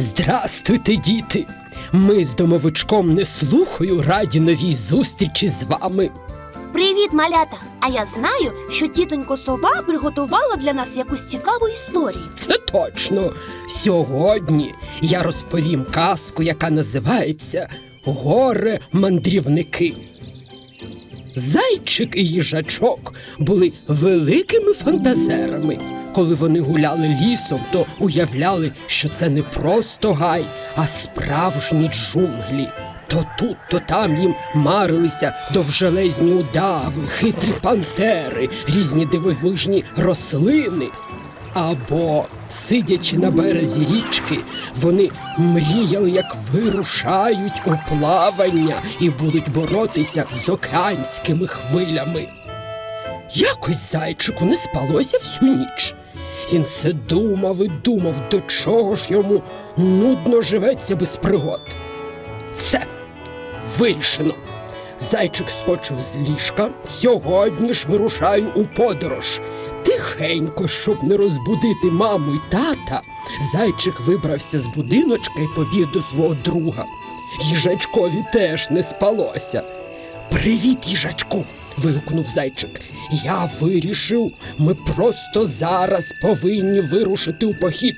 Здрастуйте, діти! Ми з домовичком неслухою раді новій зустрічі з вами. Привіт, малята! А я знаю, що тітонько сова приготувала для нас якусь цікаву історію. Це точно. Сьогодні я розповім казку, яка називається Горе мандрівники. Зайчик і їжачок були великими фантазерами. Коли вони гуляли лісом, то уявляли, що це не просто гай, а справжні джунглі. То тут, то там їм марилися довжелезні удави, хитрі пантери, різні дивовижні рослини. Або, сидячи на березі річки, вони мріяли, як вирушають у плавання і будуть боротися з океанськими хвилями. Якось зайчику не спалося всю ніч. Він все думав і думав, до чого ж йому нудно живеться без пригод. Все вирішено. Зайчик скочив з ліжка. Сьогодні ж вирушаю у подорож. Тихенько, щоб не розбудити маму й тата, зайчик вибрався з будиночка і побіг до свого друга. Їжачкові теж не спалося. Привіт, їжачку. Вигукнув зайчик. Я вирішив, ми просто зараз повинні вирушити у похід.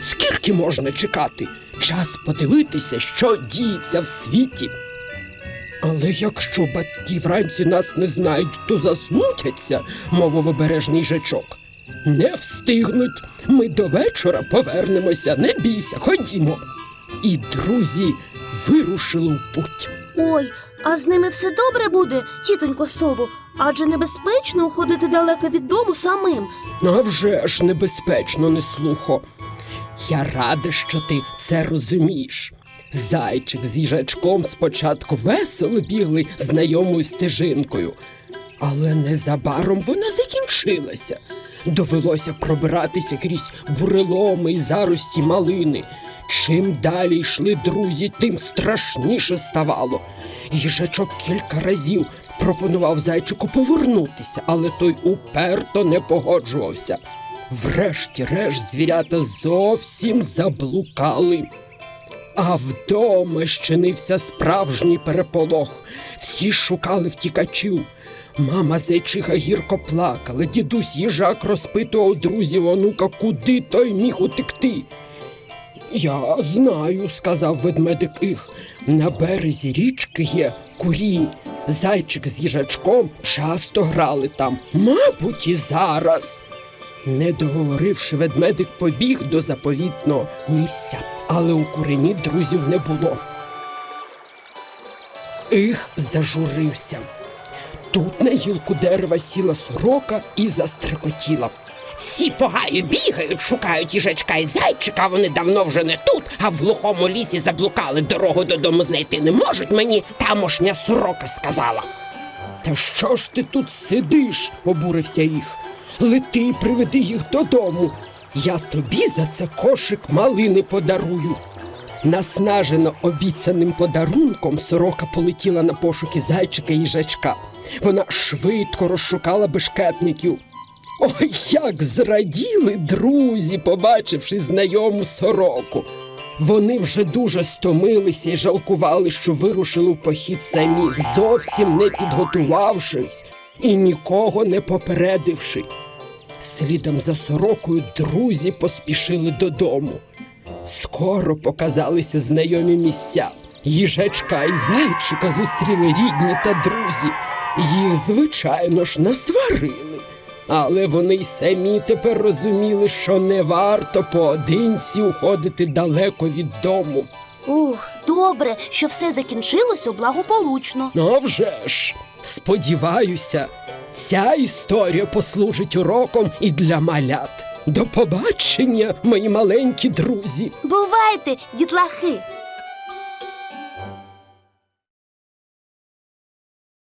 Скільки можна чекати? Час подивитися, що діється в світі. Але якщо батьки вранці нас не знають, то засмутяться, мовив обережний жачок. Не встигнуть. Ми до вечора повернемося, не бійся, ходімо. І друзі вирушили в путь. Ой, а з ними все добре буде, тітонько сово, адже небезпечно уходити далеко від дому самим. А ж небезпечно, не слухо. Я рада, що ти це розумієш. Зайчик з їжачком спочатку весело бігли знайомою стежинкою, але незабаром вона закінчилася. Довелося пробиратися крізь буреломи й зарості малини. Чим далі йшли друзі, тим страшніше ставало. Їжачок кілька разів пропонував зайчику повернутися, але той уперто не погоджувався. Врешті-решт звірята зовсім заблукали. А вдома щинився справжній переполох. Всі шукали втікачів. Мама зайчиха гірко плакала, дідусь їжак розпитував друзів онука, куди той міг утекти. Я знаю, сказав ведмедик їх. На березі річки є курінь. Зайчик з їжачком часто грали там, мабуть, і зараз. Не договоривши, ведмедик побіг до заповітного місця, але у курені друзів не було. Їх зажурився. Тут на гілку дерева сіла сорока і застрекотіла. Всі по гаю бігають, шукають їжачка і зайчика, вони давно вже не тут, а в глухому лісі заблукали, дорогу додому знайти не можуть, мені тамошня сорока сказала. Та що ж ти тут сидиш? обурився їх. Лети і приведи їх додому. Я тобі за це кошик малини подарую. Наснажена обіцяним подарунком, сорока полетіла на пошуки зайчика і їжачка. Вона швидко розшукала бешкетників. Ой, як зраділи друзі, побачивши знайому сороку. Вони вже дуже стомилися і жалкували, що вирушили в похід самі, зовсім не підготувавшись і нікого не попередивши. Слідом за сорокою друзі поспішили додому. Скоро показалися знайомі місця. Їжачка і зайчика зустріли рідні та друзі. Їх, звичайно ж, насварили. Але вони й самі тепер розуміли, що не варто поодинці уходити далеко від дому. Ух, добре, що все закінчилося благополучно. А вже ж, сподіваюся, ця історія послужить уроком і для малят. До побачення, мої маленькі друзі. Бувайте, дітлахи!